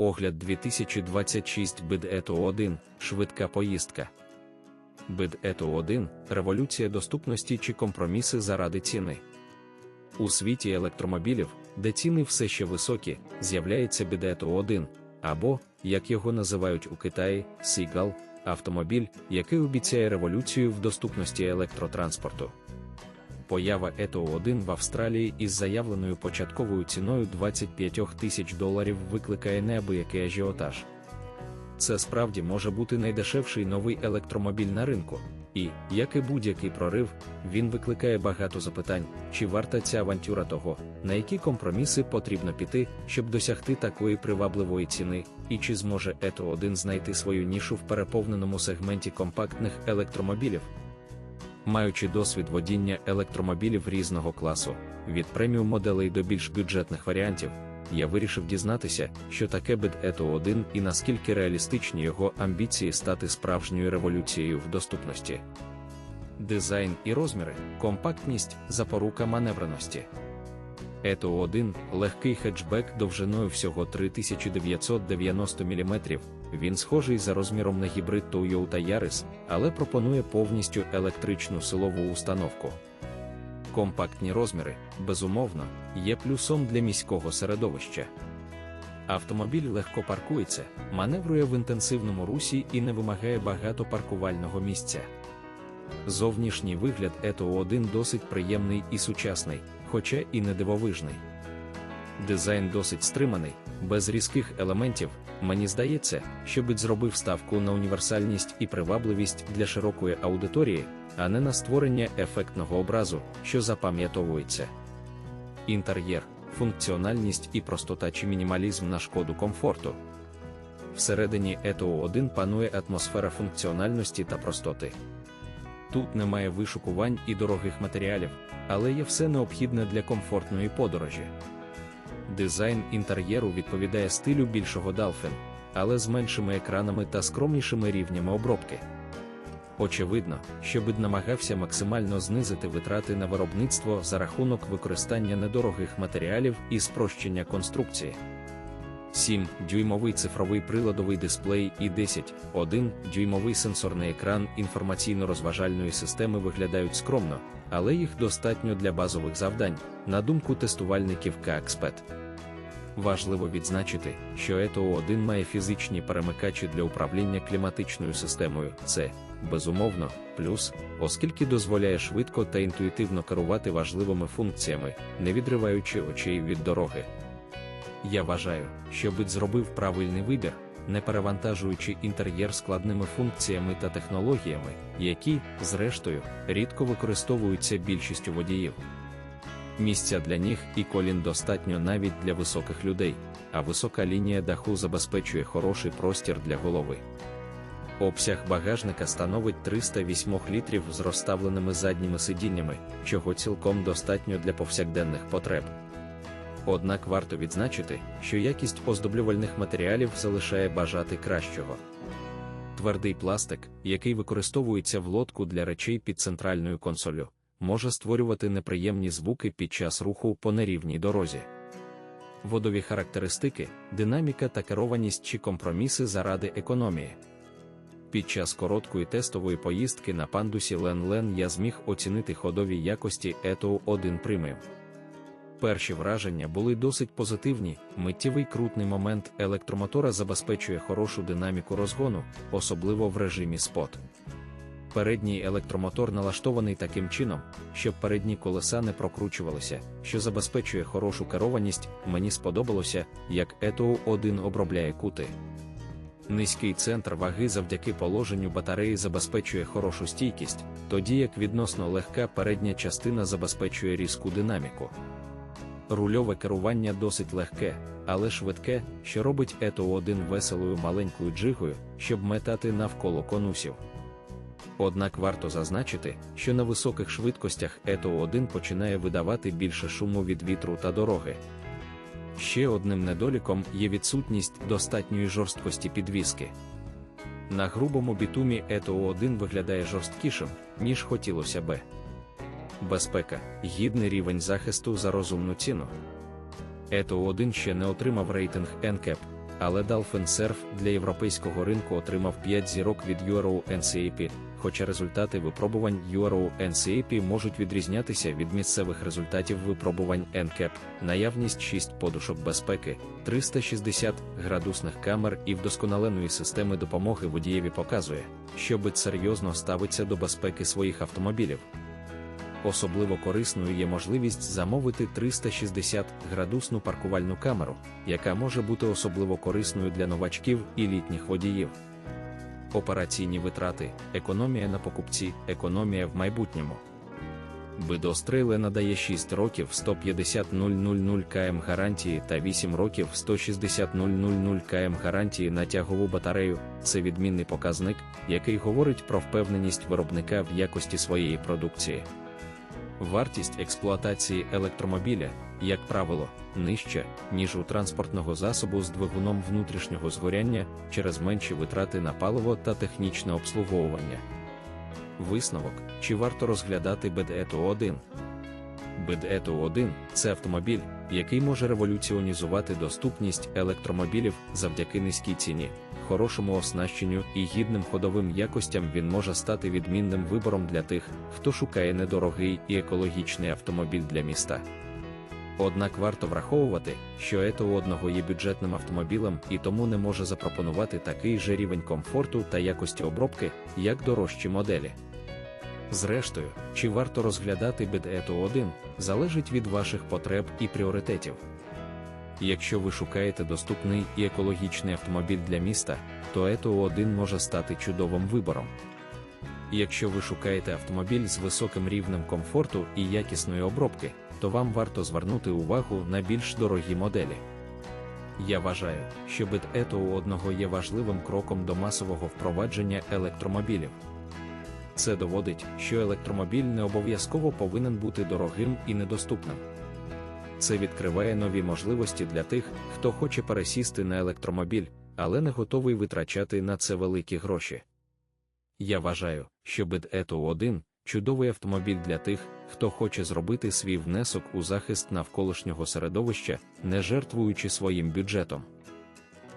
Огляд 2026 БДЕТО-1 швидка поїздка. БДЕТО-1 революція доступності чи компроміси заради ціни. У світі електромобілів, де ціни все ще високі, з'являється бид ето 1 або, як його називають у Китаї, Сігал, автомобіль, який обіцяє революцію в доступності електротранспорту. Поява ето 1 в Австралії із заявленою початковою ціною 25 тисяч доларів викликає неабиякий ажіотаж. Це справді може бути найдешевший новий електромобіль на ринку, і, як і будь-який прорив, він викликає багато запитань, чи варта ця авантюра того, на які компроміси потрібно піти, щоб досягти такої привабливої ціни, і чи зможе ето 1 знайти свою нішу в переповненому сегменті компактних електромобілів. Маючи досвід водіння електромобілів різного класу, від преміум моделей до більш бюджетних варіантів, я вирішив дізнатися, що таке бед ето 1 і наскільки реалістичні його амбіції стати справжньою революцією в доступності. Дизайн і розміри, компактність, запорука маневреності. Ето 1 легкий хетчбек довжиною всього 3990 мм. Він схожий за розміром на гібрид Toyota Yaris, але пропонує повністю електричну силову установку. Компактні розміри, безумовно, є плюсом для міського середовища. Автомобіль легко паркується, маневрує в інтенсивному русі і не вимагає багато паркувального місця. Зовнішній вигляд ето 1 досить приємний і сучасний, хоча і не дивовижний. Дизайн досить стриманий, без різких елементів. Мені здається, що бит зробив ставку на універсальність і привабливість для широкої аудиторії, а не на створення ефектного образу, що запам'ятовується. Інтер'єр, функціональність і простота чи мінімалізм на шкоду комфорту. Всередині ето 1 панує атмосфера функціональності та простоти. Тут немає вишукувань і дорогих матеріалів, але є все необхідне для комфортної подорожі. Дизайн інтер'єру відповідає стилю більшого Dolphin, але з меншими екранами та скромнішими рівнями обробки. Очевидно, що бид намагався максимально знизити витрати на виробництво за рахунок використання недорогих матеріалів і спрощення конструкції. 7-дюймовий цифровий приладовий дисплей і 10-1 дюймовий сенсорний екран інформаційно-розважальної системи виглядають скромно, але їх достатньо для базових завдань, на думку тестувальників Каекспет. Важливо відзначити, що ето 1 має фізичні перемикачі для управління кліматичною системою. Це, безумовно, плюс, оскільки дозволяє швидко та інтуїтивно керувати важливими функціями, не відриваючи очей від дороги. Я вважаю, що бит зробив правильний вибір, не перевантажуючи інтер'єр складними функціями та технологіями, які, зрештою, рідко використовуються більшістю водіїв. Місця для ніг і колін достатньо навіть для високих людей, а висока лінія даху забезпечує хороший простір для голови. Обсяг багажника становить 308 літрів з розставленими задніми сидіннями, чого цілком достатньо для повсякденних потреб. Однак варто відзначити, що якість оздоблювальних матеріалів залишає бажати кращого. Твердий пластик, який використовується в лодку для речей під центральною консолю, може створювати неприємні звуки під час руху по нерівній дорозі. Водові характеристики, динаміка та керованість чи компроміси заради економії. Під час короткої тестової поїздки на пандусі Лен Лен я зміг оцінити ходові якості Ето 1 Premium. Перші враження були досить позитивні, миттєвий крутний момент електромотора забезпечує хорошу динаміку розгону, особливо в режимі спот. Передній електромотор налаштований таким чином, щоб передні колеса не прокручувалися, що забезпечує хорошу керованість. Мені сподобалося, як ето 1 обробляє кути. Низький центр ваги завдяки положенню батареї забезпечує хорошу стійкість, тоді як відносно легка передня частина забезпечує різку динаміку. Рульове керування досить легке, але швидке, що робить ето 1 веселою маленькою джигою, щоб метати навколо конусів. Однак варто зазначити, що на високих швидкостях ето 1 починає видавати більше шуму від вітру та дороги. Ще одним недоліком є відсутність достатньої жорсткості підвіски. На грубому бітумі ето 1 виглядає жорсткішим, ніж хотілося би. Безпека, гідний рівень захисту за розумну ціну. ето 1 ще не отримав рейтинг NCAP, Але Dolphin Surf для європейського ринку отримав 5 зірок від Euro NCAP, хоча результати випробувань Euro NCAP можуть відрізнятися від місцевих результатів випробувань NCAP, наявність 6 подушок безпеки, 360 градусних камер і вдосконаленої системи допомоги водієві показує, що бит серйозно ставиться до безпеки своїх автомобілів. Особливо корисною є можливість замовити 360-градусну паркувальну камеру, яка може бути особливо корисною для новачків і літніх водіїв. Операційні витрати, економія на покупці, економія в майбутньому. Бидострейле надає 6 років 150 000 км гарантії та 8 років 160 000 км гарантії на тягову батарею. Це відмінний показник, який говорить про впевненість виробника в якості своєї продукції. Вартість експлуатації електромобіля, як правило, нижча, ніж у транспортного засобу з двигуном внутрішнього згоряння через менші витрати на паливо та технічне обслуговування. Висновок: чи варто розглядати BDETO 1 BDETO 1 це автомобіль, який може революціонізувати доступність електромобілів завдяки низькій ціні, хорошому оснащенню і гідним ходовим якостям він може стати відмінним вибором для тих, хто шукає недорогий і екологічний автомобіль для міста. Однак варто враховувати, що ето одного є бюджетним автомобілем і тому не може запропонувати такий же рівень комфорту та якості обробки, як дорожчі моделі. Зрештою, чи варто розглядати BDETO 1, залежить від ваших потреб і пріоритетів. Якщо ви шукаєте доступний і екологічний автомобіль для міста, то ето 1 може стати чудовим вибором. Якщо ви шукаєте автомобіль з високим рівнем комфорту і якісної обробки, то вам варто звернути увагу на більш дорогі моделі. Я вважаю, що бит ето одного є важливим кроком до масового впровадження електромобілів. Це доводить, що електромобіль не обов'язково повинен бути дорогим і недоступним. Це відкриває нові можливості для тих, хто хоче пересісти на електромобіль, але не готовий витрачати на це великі гроші. Я вважаю, що BED 1 чудовий автомобіль для тих, хто хоче зробити свій внесок у захист навколишнього середовища, не жертвуючи своїм бюджетом.